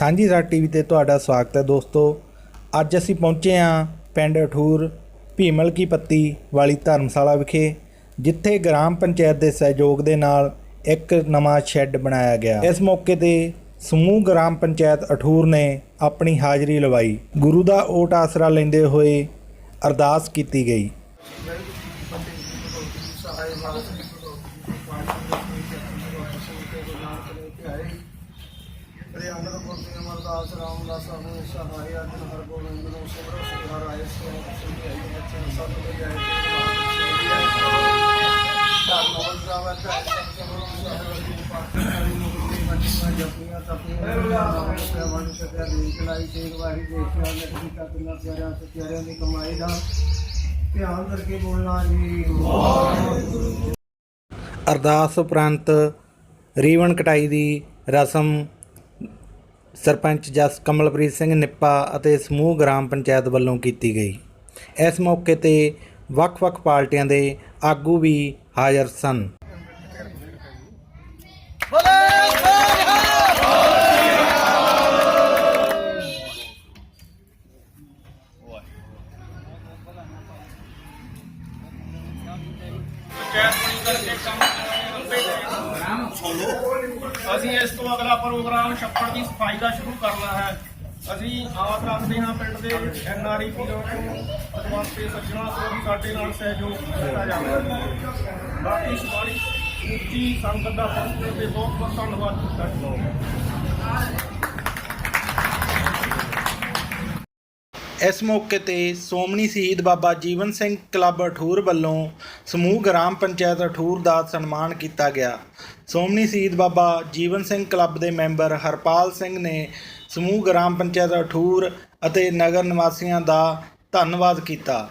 ਸਾਂਝੀ ਸਾਟ ਟੀਵੀ ਤੇ ਤੁਹਾਡਾ ਸਵਾਗਤ ਹੈ ਦੋਸਤੋ। ਅੱਜ ਅਸੀਂ ਪਹੁੰਚੇ ਹਾਂ ਪਿੰਡ ਅਠੂਰ ਭੀਮਲ ਕੀ ਪੱਤੀ ਵਾਲੀ ਧਰਮਸ਼ਾਲਾ ਵਿਖੇ, ਜਿੱਥੇ ਗ੍ਰਾਮ ਪੰਚਾਇਤ ਦੇ ਸਹਿਯੋਗ ਦੇ ਨਾਲ ਇੱਕ ਨਵਾਂ ਸ਼ੈੱਡ ਬਣਾਇਆ ਗਿਆ। ਇਸ ਮੌਕੇ ਤੇ ਸਮੂਹ ਗ੍ਰਾਮ ਪੰਚਾਇਤ ਅਠੂਰ ਨੇ ਆਪਣੀ ਹਾਜ਼ਰੀ ਲਵਾਈ। ਗੁਰੂ ਦਾ ਓਟ ਆਸਰਾ ਲੈਂਦੇ ਹੋਏ ਅਰਦਾਸ ਕੀਤੀ ਗਈ। ਹਰਿਆਣਾ ਪੁਰਤੀ ਅਮਰਦਾਸ ਰਾਮਦਾਸ ਆਪਣੇ ਸਹਾਇ ਅਜਨ ਹਰ ਗੋਬਿੰਦ ਨੂੰ ਸਿਮਰੋ ਸਿਮਰ ਆਏ ਸੋ ਸੁਣੀ ਆਈ ਬੱਚੇ ਸਭ ਦੇ ਜਾਏ ਧੰਨਵਾਦ ਜਾਵਾ ਚਾਹੇ ਸਿਮਰੋ ਸਹਾਇ ਦੀ ਪਾਠ ਕਰੀ ਮੁਕਤੀ ਬੱਚੀਆਂ ਜਪੀਆਂ ਤਪੀਆਂ ਨਾਮ ਸੇਵਨ ਸਕਿਆ ਦੀ ਚਲਾਈ ਤੇਗ ਵਾਰੀ ਦੇਖਿਆ ਲੱਗੀ ਤਤ ਨਾ ਪਿਆਰਿਆਂ ਤੇ ਪਿਆਰਿਆਂ ਦੀ ਕਮਾਈ ਦਾ ਧਿਆਨ ਕਰਕੇ ਬੋਲਣਾ ਜੀ ਅਰਦਾਸ ਉਪਰੰਤ ਰੀਵਨ ਕਟਾਈ ਦੀ ਰਸਮ ਸਰਪੰਚ ਜਸ ਕਮਲਪ੍ਰੀਤ ਸਿੰਘ ਨਿੱਪਾ ਅਤੇ ਸਮੂਹ ਗ੍ਰਾਮ ਪੰਚਾਇਤ ਵੱਲੋਂ ਕੀਤੀ ਗਈ। ਇਸ ਮੌਕੇ ਤੇ ਵੱਖ-ਵੱਖ ਪਾਰਟੀਆਂ ਦੇ ਆਗੂ ਵੀ ਹਾਜ਼ਰ ਸਨ। ਪੰਚਾਇਤ ਬਣੀ ਕਰਕੇ ਕੰਮ ਕਰਾਂਗੇ ਅਸੀਂ ਇਸ ਤੋਂ ਅਗਲਾ ਪ੍ਰੋਗਰਾਮ ਛੱਪੜ ਦੀ ਸਫ਼ਾਈ ਦਾ ਸ਼ੁਰੂ ਕਰਨਾ ਹੈ। ਅਸੀਂ ਆਸ ਰੱਖਦੇ ਹਾਂ ਪਿੰਡ ਦੇ ਐਨਆਰਈ ਵੀਰਾਂ ਤੋਂ ਅਦਵਾਂਤੇ ਸੱਜਣਾ ਤੋਂ ਵੀ ਸਾਡੇ ਨਾਲ ਸਹਿਯੋਗ ਦਿੱਤਾ ਜਾਵੇ ਬਾਕੀ ਸਵਾਰੀ ਉੱਚੀ ਸੰਗਤ ਦਾ ਫਸਲ ਬਹੁਤ ਬਹੁਤ ਧੰਨਵਾਦ। ਕਰਦਾ ਇਸ ਮੌਕੇ ਤੇ ਸੋਮਣੀ ਸ਼ਹੀਦ ਬਾਬਾ ਜੀਵਨ ਸਿੰਘ ਕਲੱਬ ਅਠੂਰ ਵੱਲੋਂ ਸਮੂਹ ਗ੍ਰਾਮ ਪੰਚਾਇਤ ਅਠੂਰ ਦਾ ਸਨਮਾਨ ਕੀਤਾ ਗਿਆ। ਸੋਮਣੀ ਸ਼ਹੀਦ ਬਾਬਾ ਜੀਵਨ ਸਿੰਘ ਕਲੱਬ ਦੇ ਮੈਂਬਰ ਹਰਪਾਲ ਸਿੰਘ ਨੇ ਸਮੂਹ ਗ੍ਰਾਮ ਪੰਚਾਇਤ ਅਠੂਰ ਅਤੇ ਨਗਰ ਨਿਵਾਸੀਆਂ ਦਾ ਧੰਨਵਾਦ ਕੀਤਾ।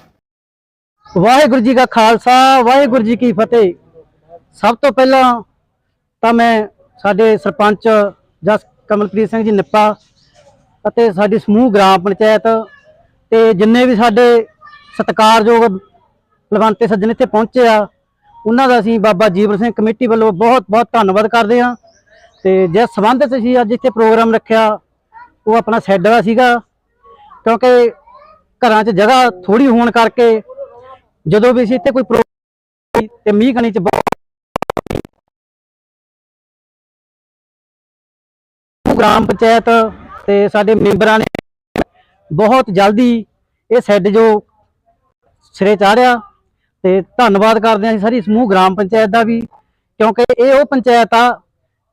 ਵਾਹਿਗੁਰੂ ਜੀ ਕਾ ਖਾਲਸਾ, ਵਾਹਿਗੁਰੂ ਜੀ ਕੀ ਫਤਿਹ। ਸਭ ਤੋਂ ਪਹਿਲਾਂ ਤਾਂ ਮੈਂ ਸਾਡੇ ਸਰਪੰਚ ਜਸ ਕਮਲਪ੍ਰੀਤ ਸਿੰਘ ਜੀ ਨਿੱਪਾ ਅਤੇ ਸਾਡੀ ਸਮੂਹ ਗ੍ਰਾਮ ਪੰਚਾਇਤ ਤੇ ਜਿੰਨੇ ਵੀ ਸਾਡੇ ਸਤਿਕਾਰਯੋਗ ਲਵੰਤੇ ਸੱਜਣ ਇੱਥੇ ਪਹੁੰਚੇ ਆ, ਉਹਨਾਂ ਦਾ ਅਸੀਂ ਬਾਬਾ ਜੀਵਨ ਸਿੰਘ ਕਮੇਟੀ ਵੱਲੋਂ ਬਹੁਤ ਬਹੁਤ ਧੰਨਵਾਦ ਕਰਦੇ ਹਾਂ। ਤੇ ਜਿਸ ਸੰਬੰਧ ਵਿੱਚ ਅਸੀਂ ਅੱਜ ਇੱਥੇ ਪ੍ਰੋਗਰਾਮ ਰੱਖਿਆ, ਉਹ ਆਪਣਾ ਸੈੱਡ ਦਾ ਸੀਗਾ। ਕਿਉਂਕਿ ਘਰਾਂ 'ਚ ਜਗ੍ਹਾ ਥੋੜੀ ਹੋਣ ਕਰਕੇ ਜਦੋਂ ਵੀ ਅਸੀਂ ਇੱਥੇ ਕੋਈ ਪ੍ਰੋਗਰਾਮ ਤੇ ਮੀਂਹ ਕਣੀ 'ਚ ਗ੍ਰਾਮ ਪੰਚਾਇਤ ਤੇ ਸਾਡੇ ਮੈਂਬਰਾਂ ਨੇ ਬਹੁਤ ਜਲਦੀ ਇਹ ਸੈੱਡ ਜੋ ਸਿਰੇ ਚਾੜਿਆ ਤੇ ਧੰਨਵਾਦ ਕਰਦੇ ਹਾਂ ਅਸੀਂ ਸਾਰੀ ਸਮੂਹ ਗ੍ਰਾਮ ਪੰਚਾਇਤ ਦਾ ਵੀ, ਕਿਉਂਕਿ ਇਹ ਉਹ ਪੰਚਾਇਤ ਆ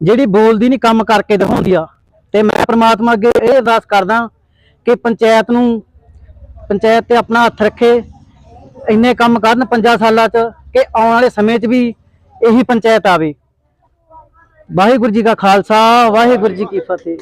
ਜਿਹੜੀ ਬੋਲਦੀ ਨਹੀਂ ਕੰਮ ਕਰਕੇ ਦਿਖਾਉਂਦੀ ਆ। ਤੇ ਮੈਂ ਪ੍ਰਮਾਤਮਾ ਅੱਗੇ ਇਹ ਅਰਦਾਸ ਕਰਦਾ ਕਿ ਪੰਚਾਇਤ ਨੂੰ, ਪੰਚਾਇਤ ਤੇ ਆਪਣਾ ਹੱਥ ਰੱਖੇ, ਇੰਨੇ ਕੰਮ ਕਰਨ ਪੰਜਾਂ ਸਾਲਾਂ 'ਚ ਕਿ ਆਉਣ ਵਾਲੇ ਸਮੇਂ 'ਚ ਵੀ ਇਹੀ ਪੰਚਾਇਤ ਆਵੇ। ਵਾਹਿਗੁਰੂ ਜੀ ਕਾ ਖਾਲਸਾ, ਵਾਹਿਗੁਰੂ ਜੀ ਕੀ ਫਤਿਹ।